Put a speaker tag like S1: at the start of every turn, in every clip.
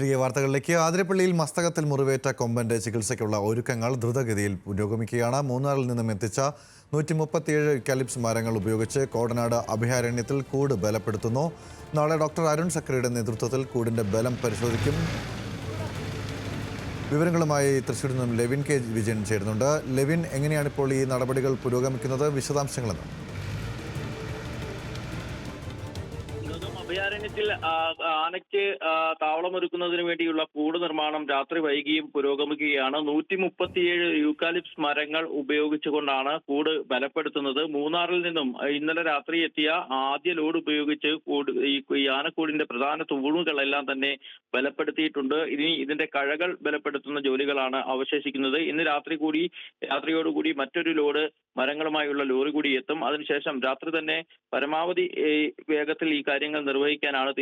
S1: തിരികെ വാർത്തകളിലേക്ക്. ആതിരപ്പള്ളിയിൽ മസ്തകത്തിൽ മുറിവേറ്റ കൊമ്പന്റെ ചികിത്സയ്ക്കുള്ള ഒരുക്കങ്ങൾ ദ്രുതഗതിയിൽ പുരോഗമിക്കുകയാണ്. മൂന്നാറിൽ നിന്നും എത്തിച്ച നൂറ്റി മുപ്പത്തിയേഴ് കലിപ്സ് മരങ്ങൾ ഉപയോഗിച്ച് കോടനാട് അഭയാരണ്യത്തിൽ കൂട് ബലപ്പെടുത്തുന്നു. നാളെ ഡോക്ടർ അരുൺ സക്രിയുടെ നേതൃത്വത്തിൽ കൂടിന്റെ ബലം പരിശോധിക്കും. വിവരങ്ങളുമായി തൃശ്ശൂരിൽ നിന്നും ലെവിൻ കെ വിജയൻ ചേരുന്നുണ്ട്. ലെവിൻ എങ്ങനെയാണ് ഇപ്പോൾ ഈ നടപടികൾ പുരോഗമിക്കുന്നത്? വിശദാംശങ്ങളെന്ന്
S2: അഭയാരണ്യത്തിൽ ആനയ്ക്ക് താവളം താവളമൊരുക്കുന്നതിന് വേണ്ടിയുള്ള കൂട് നിർമ്മാണം രാത്രി വൈകിയും പുരോഗമിക്കുകയാണ്. നൂറ്റി മുപ്പത്തിയേഴ് യൂക്കാലിപ്സ് മരങ്ങൾ ഉപയോഗിച്ചുകൊണ്ടാണ് കൂട് ബലപ്പെടുത്തുന്നത്. മൂന്നാറിൽ നിന്നും ഇന്നലെ രാത്രി എത്തിയ ആദ്യ ലോഡ് ഉപയോഗിച്ച് കൂട് ഈ ആനക്കൂടിന്റെ പ്രധാന തൂണുകളെല്ലാം തന്നെ ബലപ്പെടുത്തിയിട്ടുണ്ട്. ഇനി ഇതിന്റെ കഴകൾ ബലപ്പെടുത്തുന്ന ജോലികളാണ് അവശേഷിക്കുന്നത്. ഇന്ന് രാത്രി കൂടി രാത്രിയോടുകൂടി മറ്റൊരു ലോഡ് മരങ്ങളുമായുള്ള ലോറി കൂടി എത്തും. അതിനുശേഷം രാത്രി തന്നെ പരമാവധി വേഗത്തിൽ ഈ കാര്യങ്ങൾ നിർവഹിക്കാനാണ്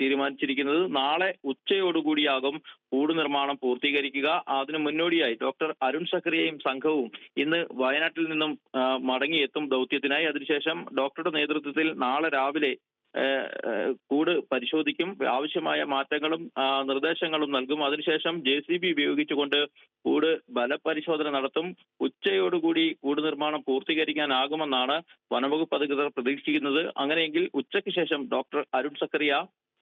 S2: തീരുമാനിച്ചിരിക്കുന്നത്. നാളെ ഉച്ചയോടുകൂടിയാകും കൂട് നിർമ്മാണം പൂർത്തീകരിക്കുക. അതിനു മുന്നോടിയായി ഡോക്ടർ അരുൺ സക്രിയയും സംഘവും ഇന്ന് വയനാട്ടിൽ നിന്നും മടങ്ങിയെത്തും ദൗത്യത്തിനായി. അതിനുശേഷം ഡോക്ടറുടെ നേതൃത്വത്തിൽ നാളെ രാവിലെ കൂട് പരിശോധിക്കും. ആവശ്യമായ മാറ്റങ്ങളും നിർദ്ദേശങ്ങളും നൽകും. അതിനുശേഷം ജെ സി ബി ഉപയോഗിച്ചുകൊണ്ട് കൂട് ബലപരിശോധന നടത്തും. ഉച്ചയോടുകൂടി കൂട് നിർമ്മാണം പൂർത്തീകരിക്കാനാകുമെന്നാണ് വനംവകുപ്പ് അധികൃതർ പ്രതീക്ഷിക്കുന്നത്. അങ്ങനെയെങ്കിൽ ഉച്ചയ്ക്ക് ശേഷം ഡോക്ടർ അരുൺ സക്കറിയ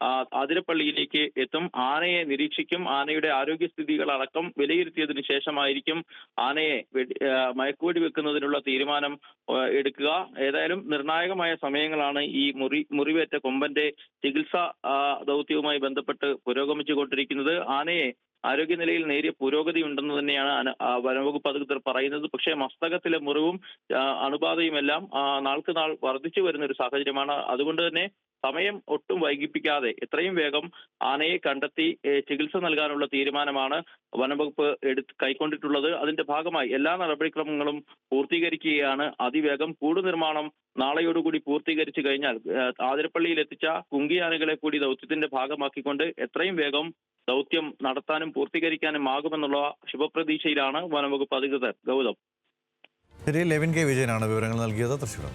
S2: ആ, ആതിരപ്പള്ളിയിലേക്ക് എത്തും. ആനയെ നിരീക്ഷിക്കും. ആനയുടെ ആരോഗ്യസ്ഥിതികൾ അടക്കം വിലയിരുത്തിയതിനു ശേഷമായിരിക്കും ആനയെ വെടി- മയക്കുവെടി വെക്കുന്നതിനുള്ള തീരുമാനം എടുക്കുക. ഏതായാലും നിർണായകമായ സമയങ്ങളാണ് ഈ മുറി മുറിവേറ്റ കൊമ്പന്റെ ചികിത്സ ദൗത്യവുമായി ബന്ധപ്പെട്ട് പുരോഗമിച്ചുകൊണ്ടിരിക്കുന്നത്. ആനയെ ആരോഗ്യനിലയിൽ നേരിയ പുരോഗതി ഉണ്ടെന്ന് തന്നെയാണ് വനംവകുപ്പ് അധികൃതർ പറയുന്നത്. പക്ഷേ മസ്തകത്തിലെ മുറിവും അണുബാധയുമെല്ലാം നാൾക്ക് നാൾ വർദ്ധിച്ചു വരുന്ന ഒരു സാഹചര്യമാണ്. അതുകൊണ്ട് തന്നെ സമയം ഒട്ടും വൈകിപ്പിക്കാതെ എത്രയും വേഗം ആനയെ കണ്ടെത്തി ചികിത്സ നൽകാനുള്ള തീരുമാനമാണ് വനംവകുപ്പ് എടുത്ത് കൈക്കൊണ്ടിട്ടുള്ളത്. അതിന്റെ ഭാഗമായി എല്ലാ നടപടിക്രമങ്ങളും പൂർത്തീകരിക്കുകയാണ്. അതിവേഗം കൂട് നിർമ്മാണം നാളെയോടുകൂടി പൂർത്തീകരിച്ചു കഴിഞ്ഞാൽ ആതിരപ്പള്ളിയിൽ എത്തിച്ച കുങ്കിയാനകളെ കൂടി ദൗത്യത്തിന്റെ ഭാഗമാക്കിക്കൊണ്ട് എത്രയും വേഗം ദൗത്യം നടത്താനും പൂർത്തീകരിക്കാനും ആകുമെന്നുള്ള ശുഭപ്രതീക്ഷയിലാണ് വനംവകുപ്പ് അധികൃതർ. ഗൗതം.
S1: Levin K. വിജയനാണ് വിവരങ്ങൾ നൽകിയത്. തൃശ്ശൂർ